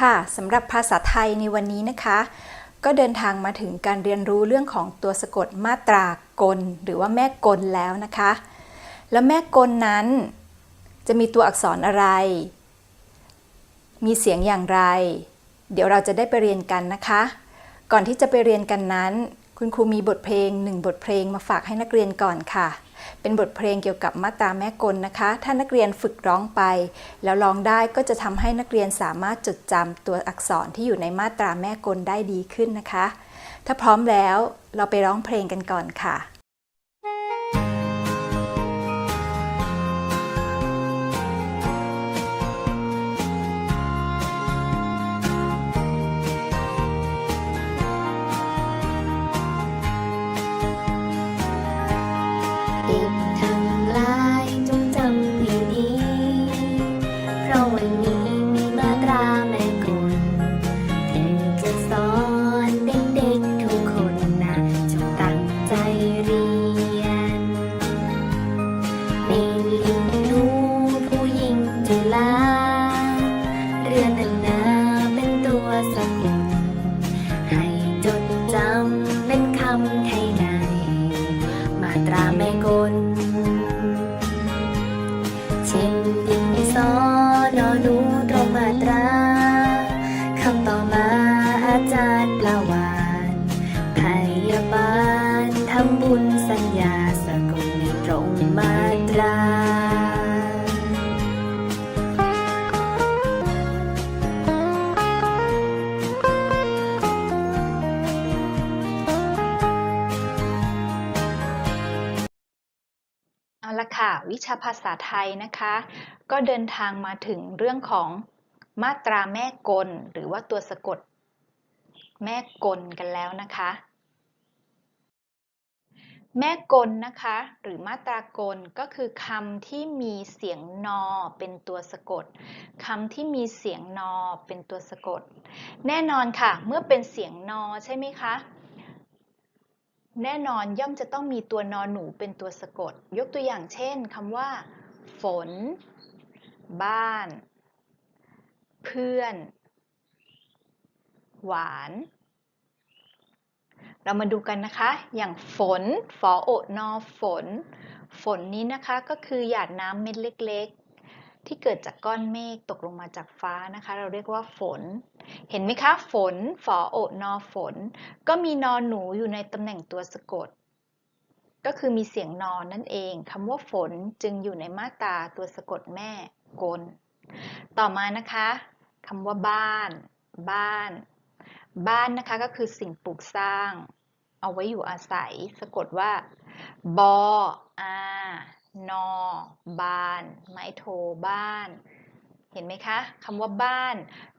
ค่ะสำหรับภาษาไทยในวันนี้นะคะ ก็เดินทางมาถึงการเรียนรู้เรื่องของตัวสะกดมาตรากล หรือว่าแม่กลแล้วนะคะ แล้วแม่กลนั้น จะมีตัวอักษรอะไร มีเสียงอย่างไร เดี๋ยวเราจะได้ไปเรียนกันนะคะ ก่อนที่จะไปเรียนกันนั้น คุณครูมีบทเพลงหนึ่งบทเพลงมาฝากให้นักเรียนก่อนค่ะ เป็นบทเพลงเกี่ยวกับมาตราแม่กลนะคะ ถ้านักเรียนฝึกร้องไป แล้วร้องได้ก็จะทำให้นักเรียนสามารถจดจำตัวอักษรที่อยู่ในมาตราแม่กลได้ดีขึ้นนะคะ ถ้าพร้อมแล้วเราไปร้องเพลงกันก่อนค่ะ มาตราเอาละค่ะ วิชาภาษาไทยนะคะ ก็เดินทางมาถึงเรื่องของมาตราแม่กล หรือว่าตัวสะกดแม่กลกันแล้วนะคะ แม่กลนะคะ หรือมาตรากลก็คือคำที่มีเสียงนอเป็นตัวสะกดคำที่มีเสียงนอเป็นตัวสะกด แน่นอนค่ะ เมื่อเป็นเสียงนอใช่ไหมคะ แน่นอนย่อมจะต้องมีตัวนอหนูเป็นตัวสะกด ยกตัวอย่างเช่นคำว่า ฝน บ้าน เพื่อน หวาน เรามาดูกันนะคะ อย่างฝนฝอโอนอฝน ฝนนี้นะคะก็คือหยาดน้ำเม็ดเล็กๆ ที่เกิดจากก้อนเมฆตกลงมาจากฟ้านะคะ เราเรียกว่าฝน เห็นไหมคะ ฝนฝอโอนอฝน ก็มีนอนหนูอยู่ในตำแหน่งตัวสะกด ก็คือมีเสียงนอนนั่นเองคำว่าฝนจึงอยู่ในมาตราตัวสะกดแม่กล ต่อมานะคะคำว่าบ้าน บ้าน บ้านนะคะก็คือสิ่งปลูกสร้าง เอาไว้อยู่อาศัย สะกดว่าบออานอ บ้าน ไม้โทบ้าน เห็นไหมคะคำว่าบ้าน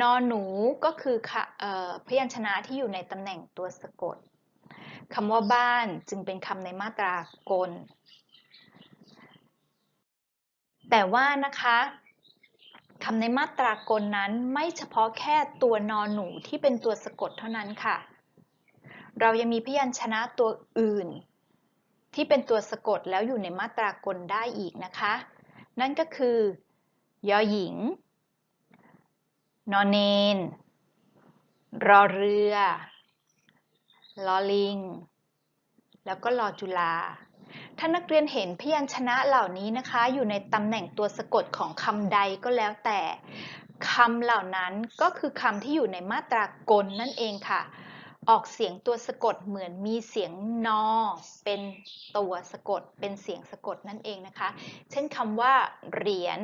นอหนูก็คือค่ะเอ่อพยัญชนะที่อยู่ในตำแหน่งตัวสะกดคำว่าบ้านจึงเป็นคำในมาตรากล แต่ว่านะคะ คำในมาตรากลนั้นไม่เฉพาะแค่ตัวนอนหนูที่เป็นตัวสะกดเท่านั้นค่ะ เรายังมีพยัญชนะตัวอื่น ที่เป็นตัวสะกดแล้วอยู่ในมาตรากลได้อีกนะคะ นั่นก็คือยอหญิง นอนเนน รอเรือ ลอลิง แล้วก็ลอจุฬา ถ้านักเรียนเห็นพยัญชนะเหล่านี้นะคะ อยู่ในตำแหน่งตัวสะกดของคำใดก็แล้วแต่คำเหล่านั้นก็คือคำที่อยู่ในมาตรากลนั่นเองค่ะ ออกเสียงตัวสะกดเหมือนมีเสียงนอ เป็นตัวสะกด เป็นเสียงสะกดนั่นเองนะคะ เช่นคำว่า เหรียญ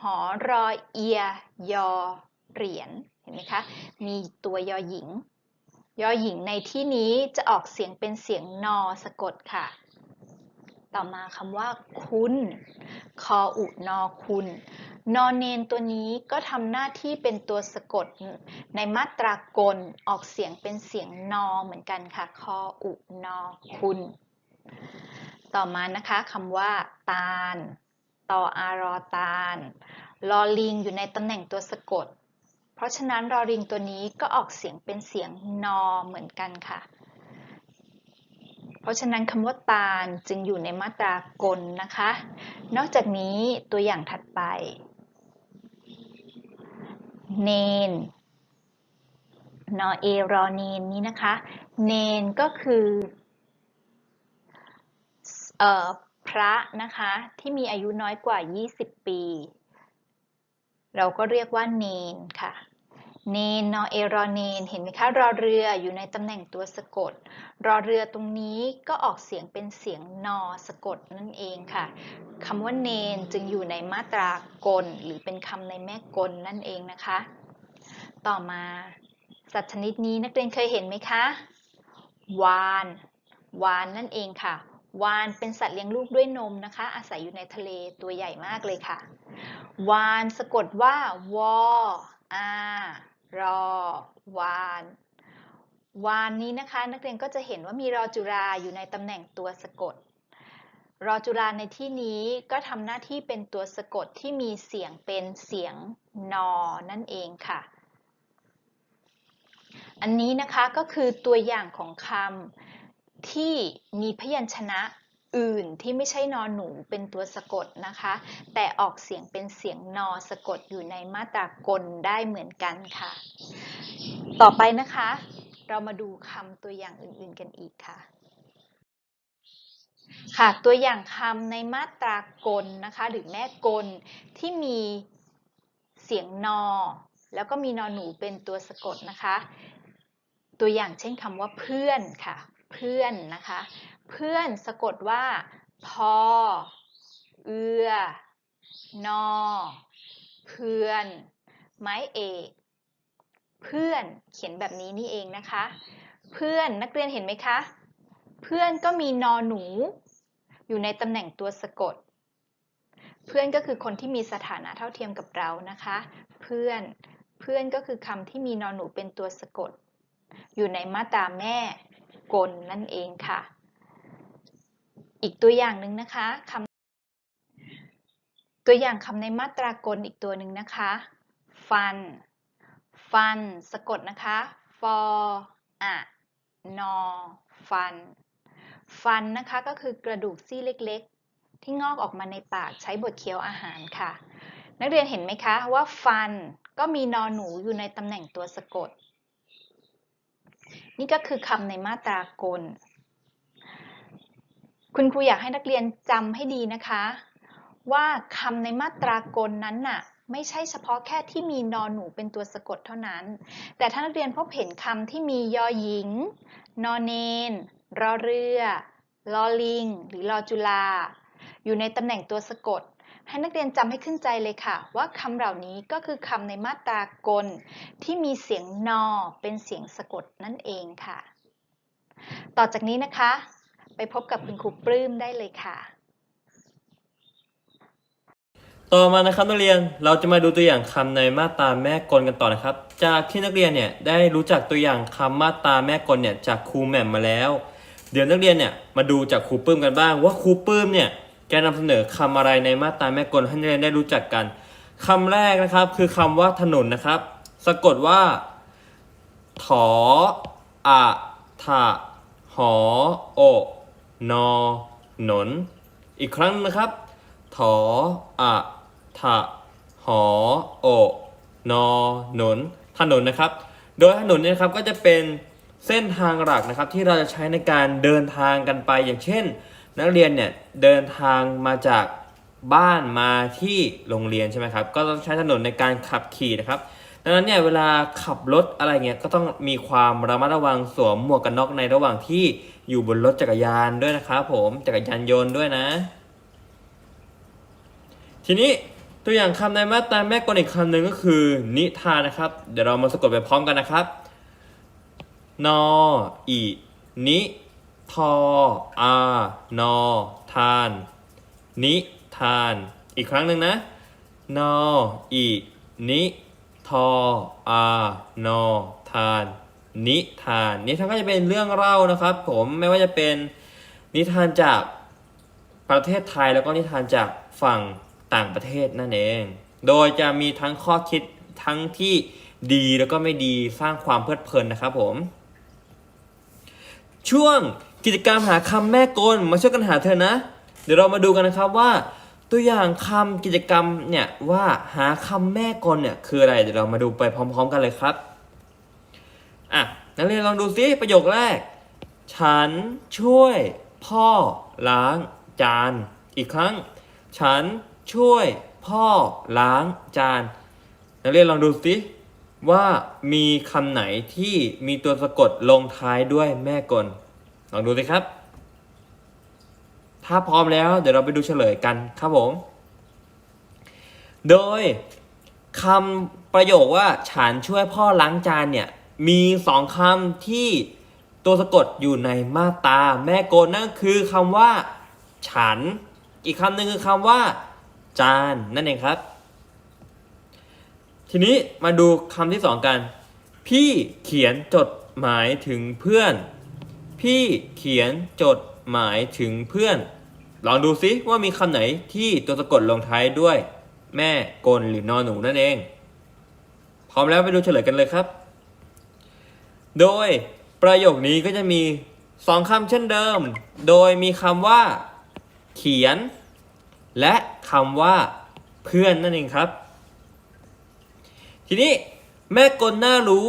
หอรอเอีย ยอ เหรียญเห็นไหมคะ มีตัวยอหญิง ยอหญิงในที่นี้จะออกเสียงเป็นเสียงนอสะกดค่ะ ต่อมาคำว่าคุณ คออุนอคุณ นอนเนนตัวนี้ก็ทำหน้าที่เป็นตัวสะกดในมาตรากลออกเสียงเป็นเสียงนอเหมือนกันค่ะ คออุนอคุณ ต่อมานะคะคำว่า ตาลตออารอตาลลอลิงอยู่ในตำแหน่งตัวสะกด เพราะฉะนั้นรอลิงตัวนี้ก็ออกเสียงเป็นเสียงนอเหมือนกันค่ะ เพราะฉะนั้นคำว่าตาลจึงอยู่ในมาตรากลนะคะ นอกจากนี้ตัวอย่างถัดไป เนน นอเอรอเนนนี้นะคะ เนนก็คือเอ่อพระนะคะที่มีอายุน้อยกว่า 20 ปี เราก็เรียกว่าเนนค่ะ เนนนอเอรอเนน เห็นไหมคะ รอเรืออยู่ในตำแหน่งตัวสะกด รอเรือตรงนี้ก็ออกเสียงเป็นเสียงนอสะกดนั่นเองค่ะคำว่าเนนจึงอยู่ในมาตรากล หรือเป็นคำในแม่กลนั่นเองนะคะ ต่อมา สัตว์ชนิดนี้นักเรียนเคยเห็นไหมคะ วาน วานนั่นเองค่ะ วานเป็นสัตว์เลี้ยงลูกด้วยนมนะคะ อาศัยอยู่ในทะเลตัวใหญ่มากเลยค่ะ วานสะกดว่าวออา รอวานวานนี้นะคะ นักเรียนก็จะเห็นว่ามีรอจุราอยู่ในตำแหน่งตัวสะกด รอจุราในที่นี้ก็ทำหน้าที่เป็นตัวสะกดที่มีเสียงเป็นเสียงนอนั่นเองค่ะ อันนี้นะคะก็คือตัวอย่างของคำที่มีพยัญชนะ อื่นที่ไม่ใช่นอหนูเป็นตัวสะกดนะคะ แต่ออกเสียงเป็นเสียงนอสะกดอยู่ในมาตรากลได้เหมือนกันค่ะ ต่อไปนะคะ เรามาดูคำตัวอย่างอื่นๆกันอีกค่ะ ค่ะ ตัวอย่างคำในมาตรากลนะคะ หรือแม่กลที่มีเสียงนอ แล้วก็มีนอหนูเป็นตัวสะกดนะคะ ตัวอย่างเช่นคำว่าเพื่อนค่ะ เพื่อนนะคะ เพื่อนสะกดว่า พอ เอือ นอ เพื่อน ไม้เอก เพื่อนเขียนแบบนี้นี่เองนะคะ เพื่อนนักเรียนเห็นไหมคะ เพื่อนก็มีนอหนู อยู่ในตำแหน่งตัวสะกด เพื่อนก็คือคนที่มีสถานะเท่าเทียมกับเรานะคะ เพื่อน เพื่อนก็คือคำที่มีนอหนูเป็นตัวสะกด อยู่ในมาตราแม่กลนั่นเองค่ะ อีกตัวอย่างหนึ่งนะคะคำตัวอย่างคำในมาตรากลอีกตัวหนึ่งนะคะ ฟัน ฟัน สะกดนะคะ ฟออะนอ ฟัน ฟันนะคะก็คือกระดูกซี่เล็กๆ ที่งอกออกมาในปากใช้บดเคี้ยวอาหารค่ะ นักเรียนเห็นไหมคะว่าฟันก็มีนอหนูอยู่ในตำแหน่งตัวสะกด นี่ก็คือคำในมาตรากล คุณครูอยากให้นักเรียนจำให้ดีนะคะ ว่าคำในมาตรากลนั้นน่ะไม่ใช่เฉพาะแค่ที่มีนอหนูเป็นตัวสะกดเท่านั้น แต่ถ้านักเรียนพบเห็นคำที่มียอหญิง นอเนนรอเรือลอลิง หรือลอจุลา อยู่ในตำแหน่งตัวสะกด ให้นักเรียนจำให้ขึ้นใจเลยค่ะ ว่าคำเหล่านี้ก็คือคำในมาตรากล ที่มีเสียงนอเป็นเสียงสะกดนั่นเองค่ะ ต่อจากนี้นะคะ ไปพบกับคุณครูปลื้มได้เลยค่ะ ต่อมานะครับนักเรียนเราจะมาดูตัวอย่างคำในมาตราแม่กลกันต่อนะครับ จากที่นักเรียนเนี่ยได้รู้จักตัวอย่างคำมาตราแม่กลเนี่ยจากครูแหม่มมาแล้ว เดี๋ยวนักเรียนเนี่ยมาดูจากครูปื้มกันบ้าง ว่าครูปื้มเนี่ยแกนำเสนอคำอะไรในมาตราแม่กลให้นักเรียนได้รู้จักกันคำแรกนะครับคือคำว่าถนนนะครับ สะกดว่าถออะทะหอโอ นอหนน อีกครั้งนะครับถออะทะหอโอนอหนนถนนนะครับ โดยถนนเนี่ยครับก็จะเป็นเส้นทางหลักนะครับที่เราจะใช้ในการเดินทางกันไปอย่างเช่น นักเรียนเนี่ยเดินทางมาจากบ้านมาที่โรงเรียนใช่ไหมครับก็ต้องใช้ถนนในการขับขี่นะครับดังนั้นเนี่ยเวลาขับรถอะไรเงี้ยก็ต้องมีความระมัดระวังสวมหมวกกันน็อกในระหว่างที่ อยู่บนรถจักรยานด้วยนะครับผมจักรยานยนต์ด้วยนะ ทีนี้ตัวอย่างคำในมาตราแม่กลอีกคำหนึ่งก็คือ นิทานนะครับ เดี๋ยวเรามาสะกดไปพร้อมกันนะครับ นออีนิทออานอทาน นิทาน อีกครั้งหนึ่งนะ นออีนิทออานอทาน นิทาน นิทานก็จะเป็นเรื่องเล่านะครับ ผมไม่ว่าจะเป็นนิทานจากประเทศไทยแล้วก็นิทานจากฝั่งต่างประเทศนั่นเอง โดยจะมีทั้งข้อคิดทั้งที่ดีแล้วก็ไม่ดีสร้างความเพลิดเพลินนะครับผม ช่วงกิจกรรมหาคำแม่กลมาช่วยกันหาเธอนะ เดี๋ยวเรามาดูกันนะครับว่า ตัวอย่างคำกิจกรรมเนี่ยว่าหาคำแม่กลเนี่ยคืออะไรเดี๋ยวเรามาดูไปพร้อม ๆ กันเลยครับ อะนักเรียนลองดูซิประโยคแรก ฉันช่วยพ่อล้างจาน อีกครั้ง ฉันช่วยพ่อล้างจาน นักเรียนลองดูซิว่ามีคำไหนที่มีตัวสะกดลงท้ายด้วยแม่กล ลองดูสิครับ ถ้าพร้อมแล้วเดี๋ยวเราไปดูเฉลยกันครับผม โดยคำประโยคว่าฉันช่วยพ่อล้างจานเนี่ย มีสองคำที่ตัวสะกดอยู่ในมาตาแม่โกลนั่นคือคำว่า ฉัน อีกคำหนึ่งคือคำว่า จานนั่นเองครับ ทีนี้มาดูคำที่สองกัน พี่เขียนจดหมายถึงเพื่อน พี่เขียนจดหมายถึงเพื่อน ลองดูซิว่ามีคำไหนที่ตัวสะกดลงท้ายด้วย แม่กลหรือนอนหนูนั่นเอง พร้อมแล้วไปดูเฉลยกันเลยครับ โดยประโยคนี้ก็จะมีสองคำเช่นเดิม โดยมีคำว่า เขียน และคำว่า เพื่อนนั่นเองครับ ทีนี้แม่กลน่ารู้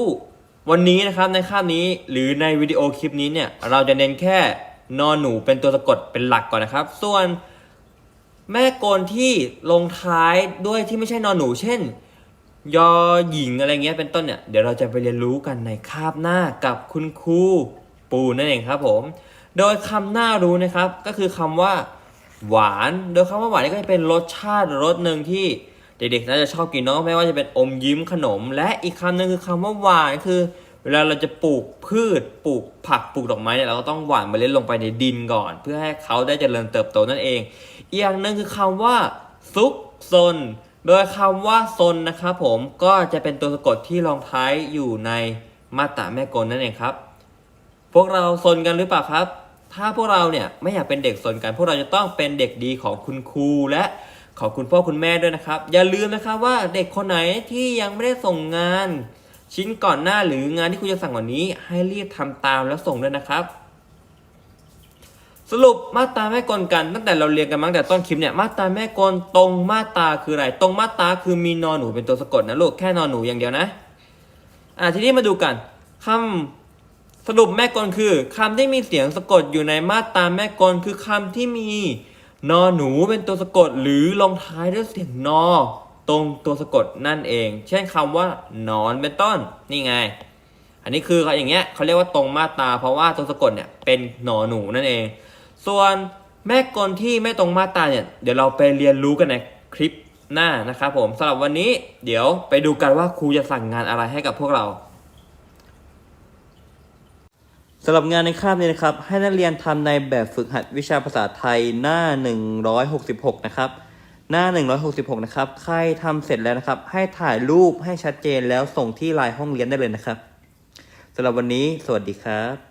วันนี้นะครับในคาบนี้หรือในวิดีโอคลิปนี้เนี่ยเราจะเน้นแค่นอนหนูเป็นตัวสะกดเป็นหลักก่อนนะครับ ส่วนแม่กลที่ลงท้ายด้วยที่ไม่ใช่นอนหนู เช่น ยอหญิงอะไรเงี้ยเป็นต้นเนี่ยเดี๋ยวเราจะไปเรียนรู้กันในคาบหน้ากับคุณครูปูนั่นเองครับผม โดยคำหน้ารู้นะครับ ก็คือคำว่า หวาน โดยคำว่าหวานนี่ก็จะเป็นรสชาติรสหนึ่งที่เด็กๆน่าจะชอบกินเนาะไม่ว่าจะเป็นอมยิ้มขนม และอีกคำหนึ่งคือคำว่าหวานคือ เวลาเราจะปลูกพืชปลูกผักปลูกดอกไม้เนี่ยเราก็ต้องหว่านเมล็ดลงไปในดินก่อน เพื่อให้เขาได้เจริญเติบโตนั่นเอง อีกอย่างหนึ่งคือคำว่าซุกซน โดยคำว่าซนนะครับผมก็จะเป็นตัวสะกดที่ลงท้ายอยู่ในมาตราแม่กลนั่นเองครับ พวกเราซนกันหรือเปล่าครับ ถ้าพวกเราเนี่ยไม่อยากเป็นเด็กซนกัน พวกเราจะต้องเป็นเด็กดีของคุณครูและของคุณพ่อคุณแม่ด้วยนะครับ อย่าลืมนะครับว่าเด็กคนไหนที่ยังไม่ได้ส่งงาน ชิ้นก่อนหน้าหรืองานที่ครูจะสั่งวันนี้ ให้รีบทำตามแล้วส่งด้วยนะครับ สรุปมาตราแม่กลกัน ตั้งแต่เราเรียนกันมาตั้งแต่ต้นคลิปเนี่ยมาตราแม่กลตรงมาตราคืออะไร ตรงมาตราคือมีนอนหนูเป็นตัวสะกดนะลูกแค่นอนหนูอย่างเดียวนะอ่าทีนี้มาดูกันคำสรุปแม่กลคือคำที่มีเสียงสะกดอยู่ในมาตราแม่กลคือคำที่มีนอนหนูเป็นตัวสะกด หรือลงท้ายด้วยเสียงนอ ตรงตัวสะกดนั่นเอง เช่นคำว่านอนเป็นต้นนี่ไง อันนี้คือเขาอย่างเงี้ยเขาเรียกว่าตรงมาตราเพราะว่าตัวสะกดเนี่ยเป็นหนอหนูนั่นเอง ส่วนแม่กลที่ไม่ตรงมาตราเนี่ยเดี๋ยวเราไปเรียนรู้กันในคลิปหน้านะครับผมสำหรับวันนี้เดี๋ยวไปดูกันว่าครูจะสั่งงานอะไรให้กับพวกเราสำหรับงานในคาบนี้นะครับ ให้นักเรียนทำในแบบฝึกหัดวิชาภาษาไทยหน้า 166 นะครับ หน้า 166 นะครับ ใครทำเสร็จแล้วนะครับ ให้ถ่ายรูปให้ชัดเจนแล้วส่งที่ไลน์ห้องเรียนได้เลยนะครับสำหรับวันนี้ สวัสดีครับ